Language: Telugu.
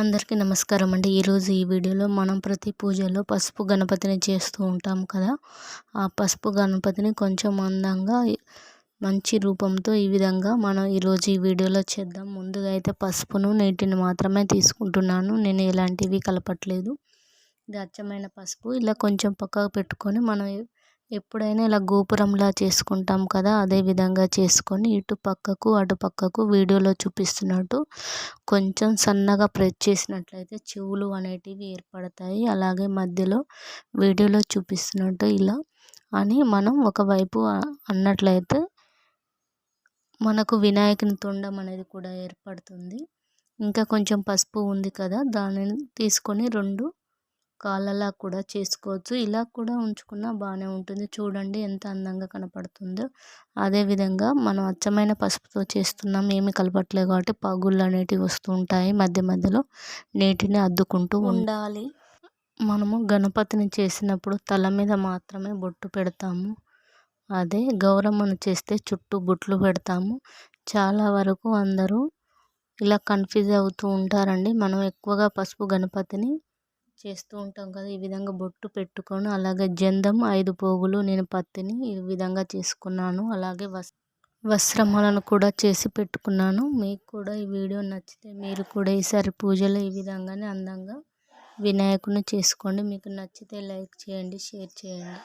అందరికీ నమస్కారం అండి. ఈరోజు ఈ వీడియోలో మనం ప్రతి పూజలో పసుపు గణపతిని చేస్తూ ఉంటాం కదా. ఆ పసుపు గణపతిని కొంచెం అందంగా మంచి రూపంతో ఈ విధంగా మనం ఈరోజు ఈ వీడియోలో చేద్దాం. ముందుగా అయితే పసుపును నీటిని మాత్రమే తీసుకుంటున్నాను. నేను ఎలాంటివి కలపట్లేదు. ఇది అచ్చమైన పసుపు ఇలా కొంచెం పక్కకు పెట్టుకొని మనం ఎప్పుడైనా ఇలా గోపురంలా చేసుకుంటాం కదా అదే విధంగా చేసుకొని ఇటు పక్కకు అటు పక్కకు వీడియోలో చూపిస్తున్నట్టు కొంచెం సన్నగా ప్రెస్ చేసినట్లయితే చెవులు అనేటివి ఏర్పడతాయి. అలాగే మధ్యలో వీడియోలో చూపిస్తున్నట్టు ఇలా అని మనం ఒకవైపు అన్నట్లయితే మనకు వినాయకుని తొండం అనేది కూడా ఏర్పడుతుంది. ఇంకా కొంచెం పసుపు ఉంది కదా దానిని తీసుకొని రెండు కాళ్ళలా కూడా చేసుకోవచ్చు. ఇలా కూడా ఉంచుకున్నా బాగానే ఉంటుంది. చూడండి ఎంత అందంగా కనపడుతుందో. అదేవిధంగా మనం అచ్చమైన పసుపుతో చేస్తున్నాం. ఏమి కలపట్లేదు కాబట్టి పగుళ్ళు అనేటివి వస్తూ ఉంటాయి మధ్య మధ్యలో. నీటిని అద్దుకుంటూ ఉండాలి. మనము గణపతిని చేసినప్పుడు తల మీద మాత్రమే బొట్టు పెడతాము. అదే గౌరమ్మను చేస్తే చుట్టూ బొట్లు పెడతాము. చాలా వరకు అందరూ ఇలా కన్ఫ్యూజ్ అవుతూ ఉంటారండి. మనం ఎక్కువగా పసుపు గణపతిని చేస్తూ ఉంటాం కదా! ఈ విధంగా బొట్టు పెట్టుకొని అలాగే జందం ఐదు పోగులు నేను పత్తిని ఈ విధంగా చేసుకున్నాను. అలాగే వస్ వస్త్రమాలను కూడా చేసి పెట్టుకున్నాను. మీకు కూడా ఈ వీడియో నచ్చితే మీరు కూడా ఈసారి పూజలో ఈ విధంగానే అందంగా వినాయకుని చేసుకోండి. మీకు నచ్చితే లైక్ చేయండి షేర్ చేయండి.